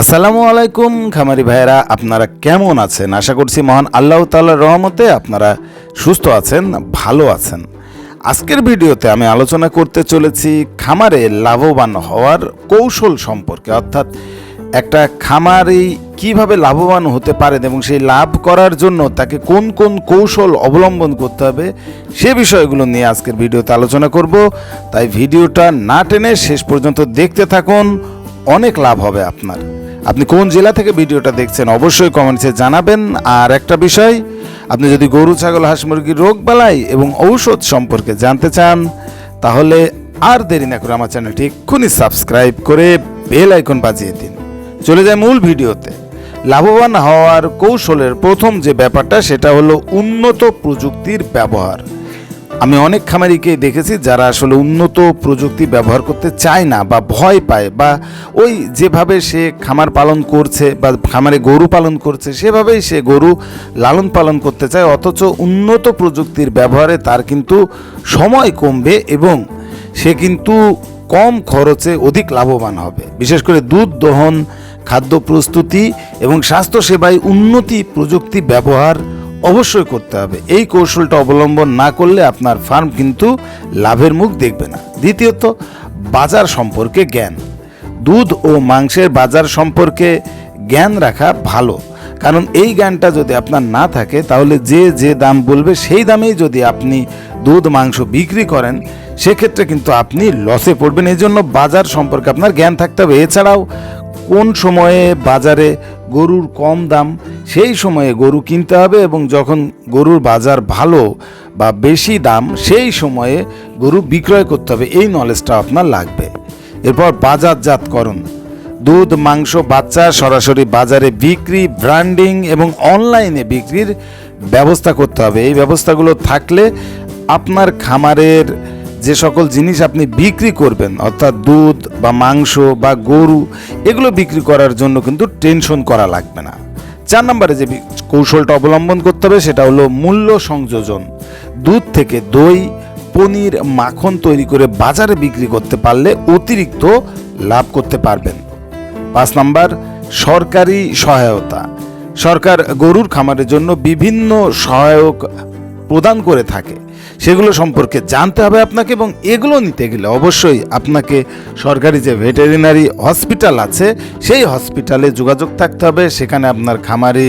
আসসালামু আলাইকুম, খামারি ভাইয়েরা, আপনারা কেমন আছেন? আশা করছি মহান আল্লাহ তাল্লাহ রহমতে আপনারা সুস্থ আছেন, ভালো আছেন। আজকের ভিডিওতে আমি আলোচনা করতে চলেছি খামারে লাভবান হওয়ার কৌশল সম্পর্কে, অর্থাৎ একটা খামারি কীভাবে লাভবান হতে পারেন এবং সেই লাভ করার জন্য তাকে কোন কোন কৌশল অবলম্বন করতে হবে, সে বিষয়গুলো নিয়ে আজকের ভিডিওতে আলোচনা করব। তাই ভিডিওটা না টেনে শেষ পর্যন্ত দেখতে থাকুন, অনেক লাভ হবে আপনার। আপনি কোন জেলা থেকে ভিডিওটা দেখছেন অবশ্যই কমেন্টসে জানাবেন। আর একটা বিষয়, আপনি যদি গরু, ছাগল, হাঁস মুরগির রোগ বালাই এবং ঔষধ সম্পর্কে জানতে চান, তাহলে আর দেরি না করে আমার চ্যানেলটি এক্ষুনি সাবস্ক্রাইব করে বেল আইকন বাজিয়ে দিন। চলে যায় মূল ভিডিওতে। লাভবান হওয়ার কৌশলের প্রথম যে ব্যাপারটা, সেটা হলো উন্নত প্রযুক্তির ব্যবহার। আমি অনেক খামারিকে দেখেছি যারা আসলে উন্নত প্রযুক্তি ব্যবহার করতে চায় না বা ভয় পায় বা ওই যেভাবে সে খামার পালন করছে বা খামারে গরু পালন করছে, সেভাবেই সে গরু লালন পালন করতে চায়। অথচ উন্নত প্রযুক্তির ব্যবহারে তার কিন্তু সময় কমবে এবং সে কিন্তু কম খরচে অধিক লাভবান হবে। বিশেষ করে দুধ, দহন, খাদ্য প্রস্তুতি এবং স্বাস্থ্যসেবায় উন্নতি প্রযুক্তি ব্যবহার অবশ্যই করতে হবে। এই কৌশলটা অবলম্বন না করলে আপনার ফার্ম কিন্তু লাভের মুখ দেখবে না। দ্বিতীয়ত, বাজার সম্পর্কে জ্ঞান। দুধ ও মাংসের বাজার সম্পর্কে জ্ঞান রাখা ভালো। কারণ এই জ্ঞানটা যদি আপনার না থাকে, তাহলে যে যে দাম বলবে, সেই দামেই যদি আপনি দুধ, মাংস বিক্রি করেন, সেক্ষেত্রে কিন্তু আপনি লসে পড়বেন। এই জন্য বাজার সম্পর্কে আপনার জ্ঞান থাকতে হবে। এছাড়াও, কোন সময়ে বাজারে গরুর কম দাম, সেই সময়ে গরু কিনতে হবে এবং যখন গরুর বাজার ভালো বা বেশি দাম, সেই সময়ে গরু বিক্রয় করতে হবে। এই নলেজটা আপনার লাগবে। এরপর বাজারজাতকরণ। দুধ, মাংস, বাচ্চা সরাসরি বাজারে বিক্রি ব্র্যান্ডিং এবং অনলাইনে বিক্রির ব্যবস্থা করতে হবে। এই ব্যবস্থাগুলো থাকলে আপনার খামারের যে সকল জিনিস আপনি বিক্রি করবেন, অর্থাৎ দুধ বা মাংস বা গরু, এগুলো বিক্রি করার জন্য কিন্তু টেনশন করা লাগবে না। চার নম্বরে যে কৌশলটা অবলম্বন করতে হবে সেটা হলো মূল্য সংযোজন। দুধ থেকে দই, পনির, মাখন তৈরি করে বাজারে বিক্রি করতে পারলে অতিরিক্ত লাভ করতে পারবেন। পাঁচ নাম্বার, সরকারি সহায়তা। সরকার গরুর খামারের জন্য বিভিন্ন সহায়ক প্রদান করে থাকে। সেগুলো সম্পর্কে জানতে হবে আপনাকে এবং এগুলো নিতে গেলে অবশ্যই আপনাকে সরকারি যে ভেটেরিনারি হসপিটাল আছে, সেই হসপিটালে যোগাযোগ থাকতে হবে। সেখানে আপনার খামারি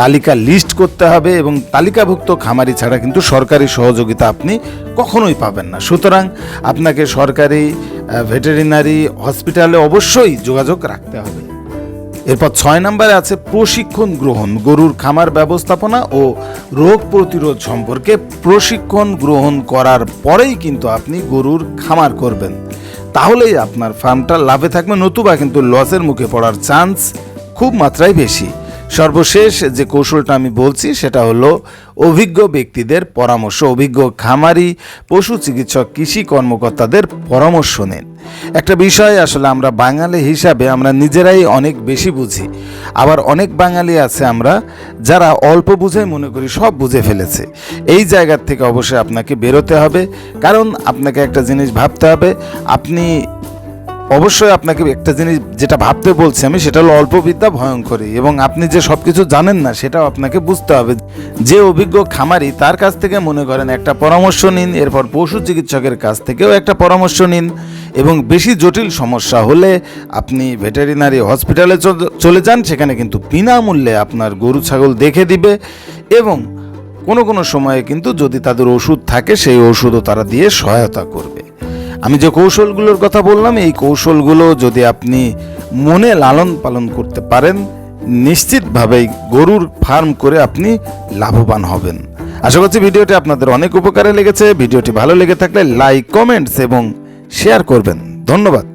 তালিকা লিস্ট করতে হবে এবং তালিকাভুক্ত খামারি ছাড়া কিন্তু সরকারি সহযোগিতা আপনি কখনোই পাবেন না। সুতরাং আপনাকে সরকারি ভেটেরিনারি হসপিটালে অবশ্যই যোগাযোগ রাখতে হবে। এরপর ছয় নম্বরে আছে প্রশিক্ষণ গ্রহণ, গরুর খামার ব্যবস্থাপনা ও রোগ প্রতিরোধ সম্পর্কে প্রশিক্ষণ গ্রহণ করার পরেই কিন্তু আপনি গরুর খামার করবেন। তাহলেই আপনার ফার্মটা লাভে থাকবে, নতুবা কিন্তু লসের মুখে পড়ার চান্স খুব মাত্রায় বেশি। সর্বশেষ যে কৌশলটা আমি বলছি, সেটা হলো অভিজ্ঞ ব্যক্তিদের পরামর্শ। অভিজ্ঞ খামারি, পশু চিকিৎসক, কৃষি কর্মকর্তাদের পরামর্শ নেন। একটা বিষয় আসলে আমরা বাঙালি হিসাবে আমরা নিজেরাই অনেক বেশি বুঝি। আবার অনেক বাঙালি আছে আমরা, যারা অল্প বুঝে মনে করি সব বুঝে ফেলেছে। এই জায়গার থেকে অবশ্যই আপনাকে বেরোতে হবে। কারণ আপনাকে একটা জিনিস ভাবতে হবে, আপনি অবশ্যই আপনাকে একটা জিনিস যেটা ভাবতে বলছি আমি, সেটা হলো অল্প বিদ্যা ভয়ঙ্করী এবং আপনি যে সব কিছু জানেন না, সেটাও আপনাকে বুঝতে হবে। যে অভিজ্ঞ খামারি তার কাছ থেকে মনে করেন, একটা পরামর্শ নিন, এরপর পশু চিকিৎসকের কাছ থেকেও একটা পরামর্শ নিন এবং বেশি জটিল সমস্যা হলে আপনি ভেটেরিনারি হসপিটালে চলে যান, সেখানে কিন্তু বিনামূল্যে আপনার গরু, ছাগল দেখে দিবে এবং কোনো কোনো সময়ে কিন্তু যদি তাদের ওষুধ থাকে, সেই ওষুধও তারা দিয়ে সহায়তা করবে। আমি যে কৌশলগুলোর কথা বললাম, এই কৌশলগুলো যদি আপনি মনে লালন পালন করতে পারেন, নিশ্চিতভাবেই গরুর ফার্ম করে আপনি লাভবান হবেন। আশা করছি ভিডিওটি আপনাদের অনেক উপকারে লেগেছে। ভিডিওটি ভালো লেগে থাকলে লাইক, কমেন্টস এবং শেয়ার করবেন। ধন্যবাদ।